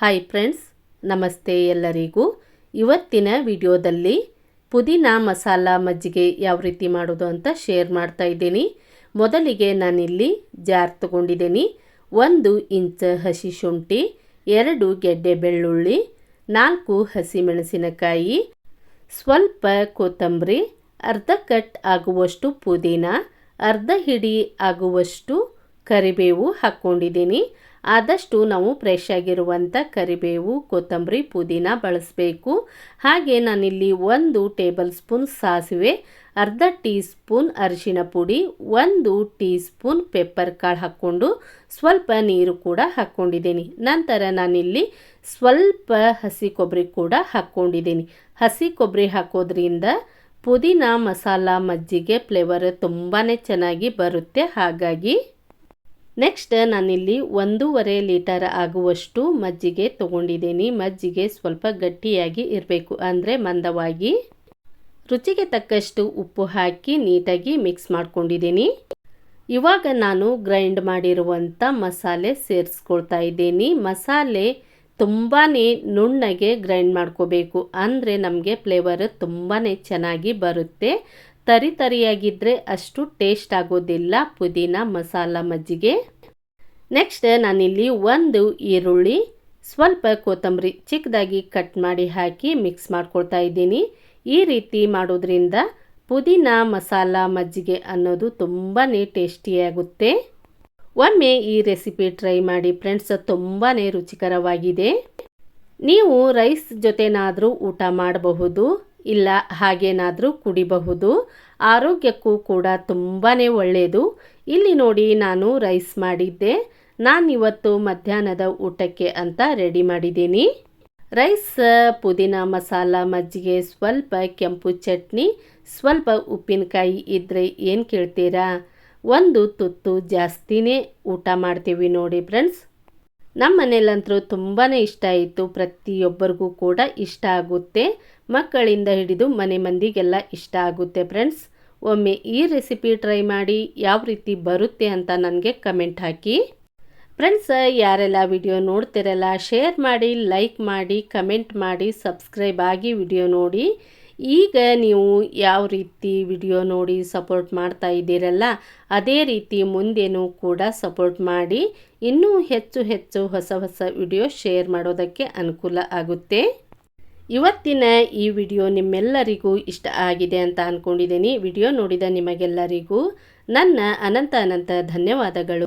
Hi friends ನಮಸ್ತೆ ಎಲ್ಲರಿಗೂ. ಇವತ್ತಿನ ವಿಡಿಯೋದಲ್ಲಿ ಪುದೀನ ಮಸಾಲ ಮಜ್ಜಿಗೆ ಯಾವ ರೀತಿ ಮಾಡೋದು ಅಂತ ಶೇರ್ ಮಾಡ್ತಾ ಇದ್ದೀನಿ. ಮೊದಲಿಗೆ ನಾನಿಲ್ಲಿ ಜಾರ್ ತಗೊಂಡಿದ್ದೀನಿ. ಒಂದು ಇಂಚ್ ಹಸಿ ಶುಂಠಿ, ಎರಡು ಗೆಡ್ಡೆ ಬೆಳ್ಳುಳ್ಳಿ, ನಾಲ್ಕು ಹಸಿಮೆಣಸಿನಕಾಯಿ, ಸ್ವಲ್ಪ ಕೊತ್ತಂಬರಿ, ಅರ್ಧ ಕಟ್ ಆಗುವಷ್ಟು ಪುದೀನ, ಅರ್ಧ ಹಿಡಿ ಆಗುವಷ್ಟು ಕರಿಬೇವು ಹಾಕ್ಕೊಂಡಿದ್ದೀನಿ ಆದಷ್ಟು ನಾವು ಫ್ರೆಶ್ ಆಗಿರುವಂಥ ಕರಿಬೇವು, ಕೊತ್ತಂಬರಿ, ಪುದೀನ ಬಳಸಬೇಕು. ಹಾಗೆ ನಾನಿಲ್ಲಿ ಒಂದು ಟೇಬಲ್ ಸ್ಪೂನ್ ಸಾಸಿವೆ, ಅರ್ಧ ಟೀ ಸ್ಪೂನ್ ಅರಿಶಿನ ಪುಡಿ, ಒಂದು ಟೀ ಸ್ಪೂನ್ ಪೆಪ್ಪರ್ ಕಾಳು ಹಾಕ್ಕೊಂಡು ಸ್ವಲ್ಪ ನೀರು ಕೂಡ ಹಾಕ್ಕೊಂಡಿದ್ದೀನಿ ನಂತರ ನಾನಿಲ್ಲಿ ಸ್ವಲ್ಪ ಹಸಿ ಕೊಬ್ಬರಿ ಕೂಡ ಹಾಕ್ಕೊಂಡಿದ್ದೀನಿ ಹಸಿ ಕೊಬ್ಬರಿ ಹಾಕೋದ್ರಿಂದ ಪುದೀನ ಮಸಾಲ ಮಜ್ಜಿಗೆ ಫ್ಲೇವರ್ ತುಂಬಾ ಚೆನ್ನಾಗಿ ಬರುತ್ತೆ. ಹಾಗಾಗಿ ನೆಕ್ಸ್ಟ್ ನಾನಿಲ್ಲಿ ಒಂದೂವರೆ ಲೀಟರ್ ಆಗುವಷ್ಟು ಮಜ್ಜಿಗೆ ತೊಗೊಂಡಿದ್ದೀನಿ. ಮಜ್ಜಿಗೆ ಸ್ವಲ್ಪ ಗಟ್ಟಿಯಾಗಿ ಇರಬೇಕು. ಅಂದರೆ ಮಂದವಾಗಿ. ರುಚಿಗೆ ತಕ್ಕಷ್ಟು ಉಪ್ಪು ಹಾಕಿ ನೀಟಾಗಿ ಮಿಕ್ಸ್ ಮಾಡ್ಕೊಂಡಿದ್ದೀನಿ. ಇವಾಗ ನಾನು ಗ್ರೈಂಡ್ ಮಾಡಿರುವಂಥ ಮಸಾಲೆ ಸೇರಿಸ್ಕೊಳ್ತಾ ಇದ್ದೀನಿ. ಮಸಾಲೆ ತುಂಬಾ ನುಣ್ಣಗೆ ಗ್ರೈಂಡ್ ಮಾಡ್ಕೋಬೇಕು. ಅಂದರೆ ನಮಗೆ ಫ್ಲೇವರ್ ತುಂಬಾ ಚೆನ್ನಾಗಿ ಬರುತ್ತೆ. ತರಿ ತರಿಯಾಗಿದ್ದರೆ ಅಷ್ಟು ಟೇಸ್ಟ್ ಆಗೋದಿಲ್ಲ ಪುದೀನ, ಮಸಾಲ ಮಜ್ಜಿಗೆ. ನೆಕ್ಸ್ಟ್ ನಾನಿಲ್ಲಿ ಒಂದು ಈರುಳ್ಳಿ, ಸ್ವಲ್ಪ ಕೊತ್ತಂಬರಿ ಚಿಕ್ಕದಾಗಿ ಕಟ್ ಮಾಡಿ ಹಾಕಿ ಮಿಕ್ಸ್ ಮಾಡ್ಕೊಳ್ತಾ ಇದ್ದೀನಿ. ಈ ರೀತಿ ಮಾಡೋದ್ರಿಂದ ಪುದೀನ, ಮಸಾಲ ಮಜ್ಜಿಗೆ ಅನ್ನೋದು ತುಂಬಾ ಟೇಸ್ಟಿಯಾಗುತ್ತೆ ಒಮ್ಮೆ ಈ ರೆಸಿಪಿ ಟ್ರೈ ಮಾಡಿ ಫ್ರೆಂಡ್ಸ್ ತುಂಬಾ ರುಚಿಕರವಾಗಿದೆ. ನೀವು ರೈಸ್ ಜೊತೆನಾದರೂ ಊಟ ಮಾಡಬಹುದು. ಇಲ್ಲ, ಹಾಗೇನಾದರೂ ಕುಡಿಬಹುದು. ಆರೋಗ್ಯಕ್ಕೂ ಕೂಡ ತುಂಬಾ ಒಳ್ಳೆಯದು ಇಲ್ಲಿ ನೋಡಿ ನಾನು ರೈಸ್ ಮಾಡಿದ್ದೆ. ನಾನಿವತ್ತು ಮಧ್ಯಾಹ್ನದ ಊಟಕ್ಕೆ ಅಂತ ರೆಡಿ ಮಾಡಿದ್ದೀನಿ. ರೈಸ್, ಪುದೀನ ಮಸಾಲ, ಮಜ್ಜಿಗೆ, ಸ್ವಲ್ಪ ಕೆಂಪು ಚಟ್ನಿ, ಸ್ವಲ್ಪ ಉಪ್ಪಿನಕಾಯಿ ಇದ್ದರೆ ಏನು ಕೇಳ್ತೀರಾ? ಒಂದು ತುತ್ತು ಜಾಸ್ತಿನೇ ಊಟ ಮಾಡ್ತೀವಿ ನೋಡಿ ಫ್ರೆಂಡ್ಸ್ ನಮ್ಮ ಮನೆಯಲ್ಲಂತೂ ತುಂಬಾ ಇಷ್ಟ ಆಯಿತು. ಪ್ರತಿಯೊಬ್ಬರಿಗೂ ಕೂಡ ಇಷ್ಟ ಆಗುತ್ತೆ. ಮಕ್ಕಳಿಂದ ಹಿಡಿದು ಮನೆ ಮಂದಿಗೆಲ್ಲ ಇಷ್ಟ ಆಗುತ್ತೆ ಫ್ರೆಂಡ್ಸ್. ಒಮ್ಮೆ ಈ ರೆಸಿಪಿ ಟ್ರೈ ಮಾಡಿ ಯಾವ ರೀತಿ ಬರುತ್ತೆ ಅಂತ ನನಗೆ ಕಮೆಂಟ್ ಹಾಕಿ. ಫ್ರೆಂಡ್ಸ್, ಯಾರೆಲ್ಲ ವಿಡಿಯೋ ನೋಡ್ತಿರಲ್ಲ, ಶೇರ್ ಮಾಡಿ, ಲೈಕ್ ಮಾಡಿ, ಕಮೆಂಟ್ ಮಾಡಿ, ಸಬ್ಸ್ಕ್ರೈಬ್ ಆಗಿ ವಿಡಿಯೋ ನೋಡಿ. ಈಗ ನೀವು ಯಾವ ರೀತಿ ವಿಡಿಯೋ ನೋಡಿ ಸಪೋರ್ಟ್ ಮಾಡ್ತಾ ಇದ್ದೀರಲ್ಲ, ಅದೇ ರೀತಿ ಮುಂದೆನೂ ಕೂಡ ಸಪೋರ್ಟ್ ಮಾಡಿ. ಇನ್ನೂ ಹೆಚ್ಚು ಹೆಚ್ಚು ಹೊಸ ಹೊಸ ವಿಡಿಯೋ ಶೇರ್ ಮಾಡೋದಕ್ಕೆ ಅನುಕೂಲ ಆಗುತ್ತೆ. ಇವತ್ತಿನ ಈ ವಿಡಿಯೋ ನಿಮ್ಮೆಲ್ಲರಿಗೂ ಇಷ್ಟ ಆಗಿದೆ ಅಂತ ಅಂದ್ಕೊಂಡಿದ್ದೀನಿ ವಿಡಿಯೋ ನೋಡಿದ ನಿಮಗೆಲ್ಲರಿಗೂ ನನ್ನ ಅನಂತ ಅನಂತ ಧನ್ಯವಾದಗಳು.